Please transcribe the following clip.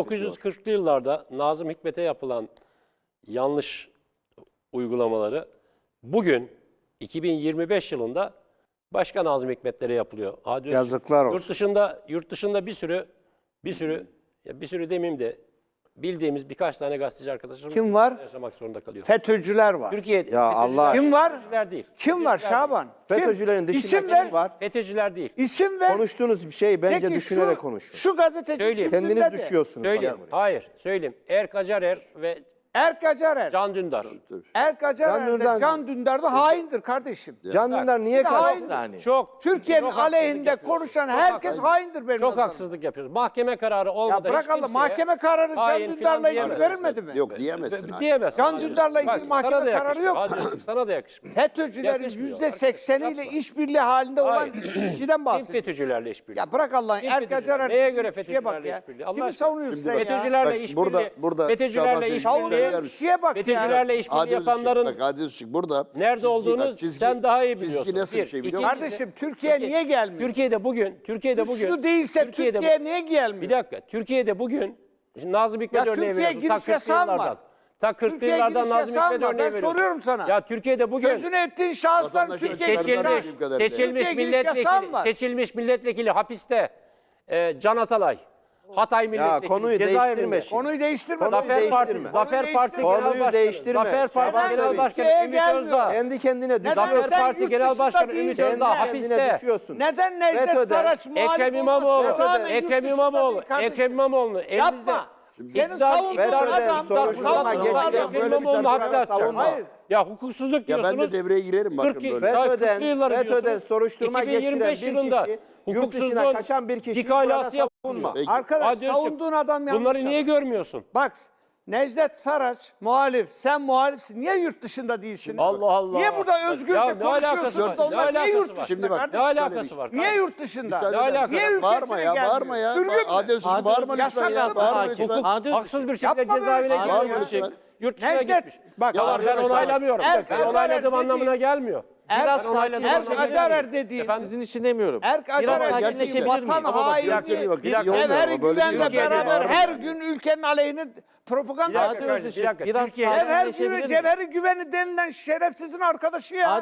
1940'lı yıllarda Nazım Hikmet'e yapılan yanlış uygulamaları bugün 2025 yılında başka Nazım Hikmetlere yapılıyor. Hadi Yazıklar olsun. Yurt dışında yurt dışında bir sürü bir sürü ya bir sürü demeyeyim de bildiğimiz birkaç tane gazeteci arkadaşımız Kim var? yaşamak zorunda kalıyor. FETÖ'cüler var. Türkiye'de Ya Allah Kim var? FETÖ'cüler değil. Kim var FETÖ'cüler Şaban? Kim? FETÖ'cülerin dışında İsim kim ver. var? değil. FETÖ'cüler değil. İsim ver. Konuştuğunuz bir şey bence Peki düşünerek şu, konuşun. şu gazeteci Söyleyeyim. Kendiniz dedi. düşüyorsunuz. Söyleyeyim. bak. Hayır, söyleyeyim. Erk Acarer ve Erk Acarer. Can Dündar. Erk Acarer Can de Dündar- Can Dündar da haindir kardeşim. Can Dündar niye Şimdi hain-. Çok Türkiye'nin çok haksızlık aleyhinde konuşan Çok herkes haksızlık. haindir benim Çok nazarımda. haksızlık yapıyoruz. Mahkeme kararı Ya olmadan bırak hiç Allah kimseye mahkeme kararı hain Can filan Dündar'la ilgili diyemezsin. verilmedi mi? Yok diyemezsin. abi. diyemezsin. Can Dündar'la ilgili mahkeme kararı yok. Sana da yakışmıyor. FETÖ'cülerin Yakışmıyor. yüzde sekseniyle işbirliği halinde olan Hayır. kişiden Kim bahsediyor. FETÖ'cülerle işbirliği? Ya bırak Allah'ın Kim Erk FETÖ'cüler? Acarer. Neye göre şeye bak FETÖ'cülerle ya. işbirliği? Allah Kimi aşkına. savunuyorsun sen ya? FETÖ'cülerle Bak, işbirliği. burada- burada FETÖ'cülerle Şaban işbirliği. Bir şeye bak ya. FETÖ'cülerle işbirliği Adil Işık, yapanların bak Adil Işık burada. nerede çizgi- olduğunu bak, çizgi- sen daha iyi biliyorsun. Çizgi nasıl bir şey biliyor musun? Kardeşim Türkiye niye gelmiyor? Türkiye'de bugün, Türkiye'de bugün. Güçlü değilse Türkiye'de- Türkiye niye gelmiyor? Bir dakika. Türkiye'de bugün şimdi Nazım Hikmet Ya örneği Türkiye veriyorsun. Ta giriş 40'lı yasağı var? Ta 40'lı Türkiye yıllardan Nazım Hikmet örneği Ben veriyorsun. soruyorum sana. Ya Türkiye'de bugün Sözünü ettiğin şahıslar Vatandaş Türkiye giriş seçilmiş- seçilmiş, Türkiye milletvekili, seçilmiş milletvekili hapiste e, Can Atalay. Hatay milletvekili. konuyu değiştirme şimdi. Konuyu değiştirme. Konuyu Zafer değiştirme. Partisi, Konuyu Zafer Partisi değiştirme. Genel Konuyu Başkanı, değiştirme. Zafer Partisi Şaban Genel Seyit. Başkanı Türkiye'ye Ümit gelmiyor. Özdağ. Kendi kendine Zafer düşüyorsun. sen Partisi yurt Genel dışında Başkanı Ümit değilsin. Özdağ Kendi kendine hapiste. düşüyorsun. Neden Necdet FETÖ'den- Saraç muhalif Ekrem İmamoğlu, olmasına rağmen yurt Ekrem dışında İmamoğlu, değil kardeşim? Ekrem İmamoğlu elimizde. Yapma. Senin İktidar- savunduğun adam, soruşturma savunduğun geçiyor. adam. Böyle bir İmamoğlu'nu tartışma hapse atacak. savunma. Hayır. Ya hukuksuzluk Ya ben diyorsunuz. de devreye girerim bakın 40 böyle. Daha FETÖ'den, 40'lı yılları FETÖ'den diyorsunuz. soruşturma geçiren 2025 bir yılında kişi, yurt dışına hukuksuzluğun kaçan bir kişi hikayesi burada yapılma. Peki. Arkadaş savunduğun adam yanlış. Bunları niye görmüyorsun? Bak Necdet Saraç muhalif. Sen muhalifsin. Niye yurt dışında değilsin? Allah Allah. Niye burada özgürce Ya ne alakası konuşuyorsun var? Ne onlar niye alakası yurt var? dışında? Şimdi bak? Ne alakası var? Niye yurt dışında? Ne alakası misin? var? Niye Bağırma ya, ülkesine bağırma ya. gelmiyor? Sürgün mü? Adil bağırma lütfen ya. yasak Bağırma lütfen. Haksız bir şekilde Yapma böyle cezaevine şey. girmiş. Lütfen. Yurt dışına Necdet, gitmiş. bak- Ya ben onaylamıyorum. Ben onayladığım dedi- anlamına gelmiyor. Biraz Ben onayladım Erk anlamına Acarer dediğin Efendim? Sizin için demiyorum. Erk Acarer sakinleşebilir dediğin miyim? vatan Ama bak, haini. bir dakika, bir Evher ama böyle değil. Güven'le Türkiye'de beraber her gün ülkenin aleyhine propaganda Özışık bir dakika. biraz Türkiye- Evher sakinleşebilir Güven, miyim? Cevheri Güven'i denilen şerefsizin arkadaşı ya.